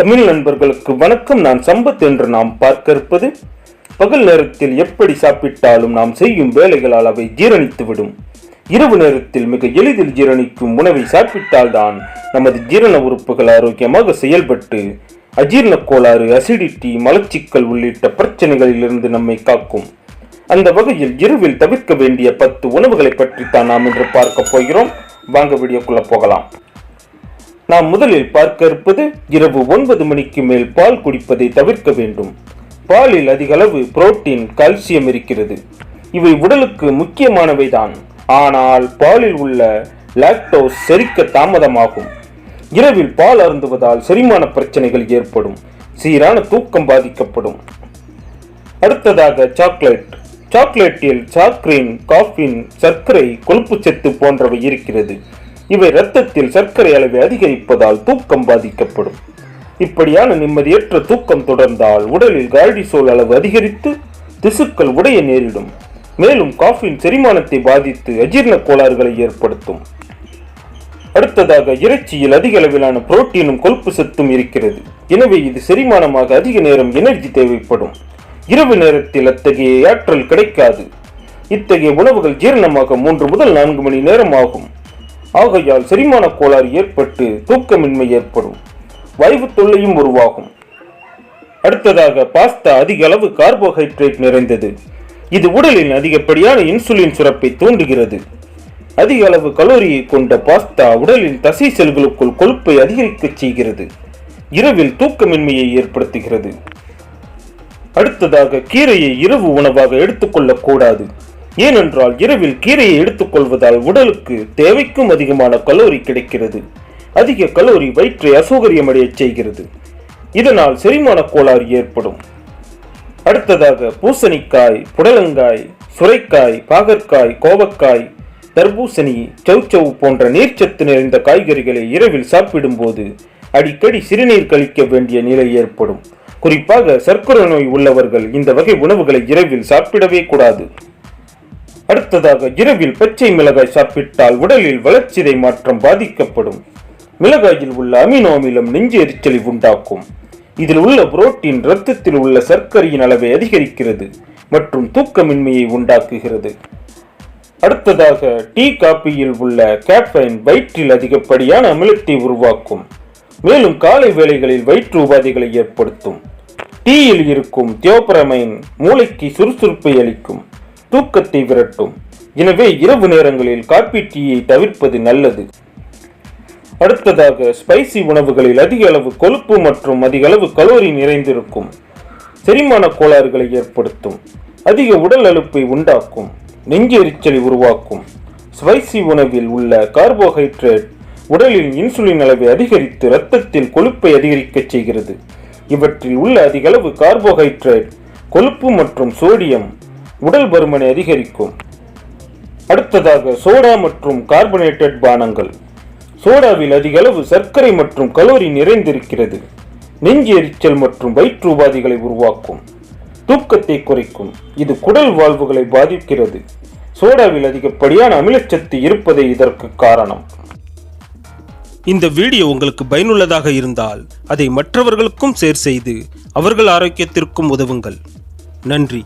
தமிழ் நண்பர்களுக்கு வணக்கம். நான் சம்பத் என்று நாம் பார்க்க இருப்பது பகல் நேரத்தில் எப்படி சாப்பிட்டாலும் நாம் செய்யும் வேலைகளால் அவை ஜீரணித்துவிடும். இரவு நேரத்தில் மிக எளிதில் ஜீரணிக்கும் உணவை சாப்பிட்டால்தான் நமது ஜீரண உறுப்புகள் ஆரோக்கியமாக செயல்பட்டு அஜீரண கோளாறு அசிடிட்டி மலச்சிக்கல் உள்ளிட்ட பிரச்சனைகளிலிருந்து நம்மை காக்கும். அந்த வகையில் இரவில் தவிர்க்க வேண்டிய பத்து உணவுகளை பற்றி தான் நாம் இன்று பார்க்க போகிறோம். வாங்க வீடியோக்குள்ள போகலாம். நாம் முதலில் பார்க்க இருப்பது இரவு ஒன்பது மணிக்கு மேல் பால் குடிப்பதை தவிர்க்க வேண்டும். பாலில் அதிக அளவு புரோட்டீன் கால்சியம் இருக்கிறது. இவை உடலுக்கு முக்கியமானவைதான். ஆனால் பாலில் உள்ள லாக்டோஸ் செரிக்க தாமதமாகும். இரவில் பால் அருந்துவதால் செரிமான பிரச்சனைகள் ஏற்படும். சீரான தூக்கம் பாதிக்கப்படும். அடுத்ததாக சாக்லேட். சாக்லேட்டில் சாக்ரீன் காஃபின் சர்க்கரை கொழுப்புச்சத்து போன்றவை இருக்கிறது. இவை இரத்தத்தில் சர்க்கரை அளவை அதிகரிப்பதால் தூக்கம் பாதிக்கப்படும். இப்படியான நிம்மதியற்ற தூக்கம் தொடர்ந்தால் உடலில் கால்டிசோல் அளவு அதிகரித்து திசுக்கள் உடைய நேரிடும். மேலும் காஃபின் செரிமானத்தை பாதித்து அஜீரண கோளாறுகளை ஏற்படுத்தும். அடுத்ததாக இறைச்சியில் அதிக அளவிலான புரோட்டீனும் கொழுப்பு சத்தும் இருக்கிறது. எனவே இது செரிமானமாக அதிக நேரம் எனர்ஜி தேவைப்படும். இரவு நேரத்தில் அத்தகைய ஆற்றல் கிடைக்காது. இத்தகைய உணவுகள் ஜீரணமாக மூன்று முதல் நான்கு மணி நேரம் ஆகும். ஆகையால் செரிமான கோளாறு ஏற்பட்டு தூக்கமின்மை ஏற்படும். வயவு தொல்லையும் உருவாகும். அடுத்ததாக பாஸ்தா அதிக அளவு கார்போஹைட்ரேட் நிறைந்தது. இது உடலின் அதிகப்படியான இன்சுலின் சுரப்பை தூண்டுகிறது. அதிக அளவு கலோரியை கொண்ட பாஸ்தா உடலின் தசை செல்களுக்குள் கொழுப்பை அதிகரிக்கச் செய்கிறது. இரவில் தூக்கமின்மையை ஏற்படுத்துகிறது. அடுத்ததாக கீரையை இரவு உணவாக எடுத்துக்கொள்ளக்கூடாது ஏனென்றால் இரவில் கீரையை எடுத்துக்கொள்வதால் உடலுக்கு தேவைக்கும் அதிகமான கலோரி கிடைக்கிறது. அதிக கலோரி வயிற்றை அசௌகரியமடையச் செய்கிறது. இதனால் செரிமான கோளாறு ஏற்படும். அடுத்ததாக பூசணிக்காய் புடலங்காய் சுரைக்காய் பாகற்காய் கோவக்காய் தர்பூசணி சௌச்சௌ போன்ற நீர்ச்சத்து நிறைந்த காய்கறிகளை இரவில் சாப்பிடும்போது அடிக்கடி சிறுநீர் கழிக்க வேண்டிய நிலை ஏற்படும். குறிப்பாக சர்க்கரை நோய் உள்ளவர்கள் இந்த வகை உணவுகளை இரவில் சாப்பிடவே கூடாது. அடுத்ததாக இரவில் பச்சை மிளகாய் சாப்பிட்டால் உடலில் வளர்ச்சிதை மாற்றம் பாதிக்கப்படும். மிளகாயில் உள்ள அமினோ அமிலம் நெஞ்சு எரிச்சலை உண்டாக்கும். இதில் உள்ள புரோட்டீன் இரத்தத்தில் உள்ள சர்க்கரையின் அளவை அதிகரிக்கிறது மற்றும் தூக்கமின்மையை உண்டாக்குகிறது. அடுத்ததாக டீ காப்பியில் உள்ள கேஃபைன் வயிற்றில் அதிகப்படியான அமிலத்தை உருவாக்கும். மேலும் காலை வேளைகளில் வயிற்று உபாதைகளை ஏற்படுத்தும். டீயில் இருக்கும் தியோபரமைன் மூளைக்கு சுறுசுறுப்பை அளிக்கும். தூக்கத்தை விரட்டும். எனவே இரவு நேரங்களில் காப்பி டீயை தவிர்ப்பது நல்லது. அடுத்ததாக ஸ்பைசி உணவுகளில் அதிக அளவு கொழுப்பு மற்றும் அதிக அளவு கலோரி நிறைந்திருக்கும். செரிமான கோளாறுகளை ஏற்படுத்தும். அதிக உடல் அழுப்பை உண்டாக்கும். நெஞ்சு எரிச்சலை உருவாக்கும். ஸ்பைசி உணவில் உள்ள கார்போஹைட்ரேட் உடலில் இன்சுலின் அளவை அதிகரித்து இரத்தத்தில் கொழுப்பை அதிகரிக்கச் செய்கிறது. இவற்றில் உள்ள அதிக அளவு கார்போஹைட்ரேட் கொழுப்பு மற்றும் சோடியம் உடல் பருமனை அதிகரிக்கும். அடுத்ததாக சோடா மற்றும் கார்பனேட்டட் பானங்கள். சோடாவில் அதிக அளவு சர்க்கரை மற்றும் கலோரி நிறைந்திருக்கிறது. நெஞ்சு எரிச்சல் மற்றும் வயிற்று உபாதிகளை உருவாக்கும். தூக்கத்தை குறைக்கும். இது குடல் வாழ்வுகளை பாதிக்கிறது. சோடாவில் அதிகப்படியான அமிலச்சத்து இருப்பதே இதற்கு காரணம். இந்த வீடியோ உங்களுக்கு பயனுள்ளதாக இருந்தால் அதை மற்றவர்களுக்கும் ஷேர் செய்து அவர்கள் ஆரோக்கியத்திற்கும் உதவுங்கள். நன்றி.